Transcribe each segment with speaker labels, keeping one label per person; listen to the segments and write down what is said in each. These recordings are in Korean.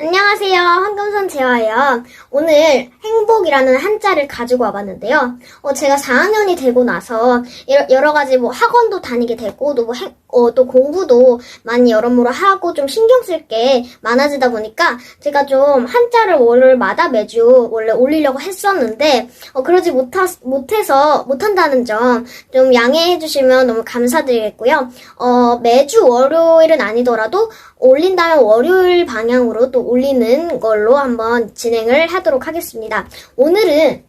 Speaker 1: 안녕하세요. 황금선 재화예요. 오늘 행복이라는 한자를 가지고 와봤는데요. 어, 제가 4학년이 되고 나서 여러, 가지 뭐 학원도 다니게 되고 또, 뭐 행- 어, 또 공부도 많이 여러모로 하고 좀 신경 쓸 게 많아지다 보니까 제가 좀 한자를 월요일마다 매주 원래 올리려고 했었는데 어, 그러지 못하, 못해서 못한다는 점 좀 양해해 주시면 너무 감사드리겠고요. 어, 매주 월요일은 아니더라도 올린다면 월요일 방향으로 또 올리는 걸로 한번 진행을 하도록 하겠습니다. 오늘은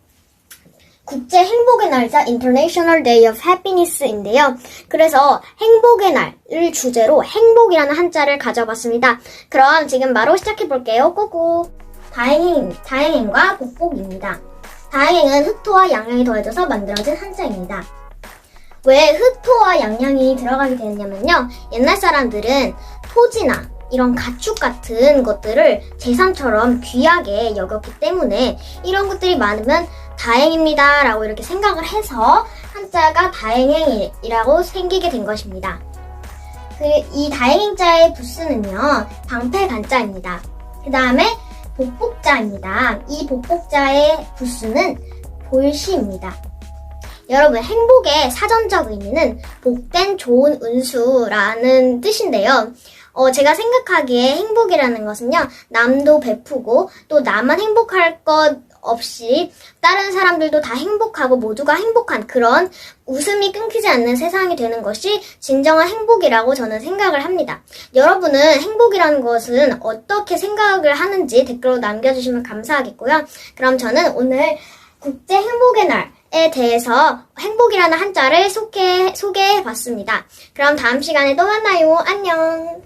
Speaker 1: 국제 행복의 날짜 International Day of Happiness인데요. 그래서 행복의 날을 주제로 행복이라는 한자를 가져봤습니다. 그럼 지금 바로 시작해 볼게요. 꼬꼬. 다행행, 다행행과 복복입니다. 다행행은 흑토와 양양이 더해져서 만들어진 한자입니다. 왜 흑토와 양양이 들어가게 되느냐면요. 옛날 사람들은 토지나 이런 가축 같은 것들을 재산처럼 귀하게 여겼기 때문에 이런 것들이 많으면 다행입니다. 라고 이렇게 생각을 해서 한자가 다행행이라고 생기게 된 것입니다. 그, 이 다행행자의 부스는요, 방패간자입니다. 그 다음에 복복자입니다. 이 복복자의 부스는 볼시입니다. 여러분, 행복의 사전적 의미는 복된 좋은 운수라는 뜻인데요. 어, 제가 생각하기에 행복이라는 것은요, 남도 베푸고 또 나만 행복할 것 없이 다른 사람들도 다 행복하고 모두가 행복한 그런 웃음이 끊기지 않는 세상이 되는 것이 진정한 행복이라고 저는 생각을 합니다. 여러분은 행복이라는 것은 어떻게 생각을 하는지 댓글로 남겨주시면 감사하겠고요. 그럼 저는 오늘 국제 행복의 날에 대해서 행복이라는 한자를 소개, 소개해 봤습니다. 그럼 다음 시간에 또 만나요. 안녕.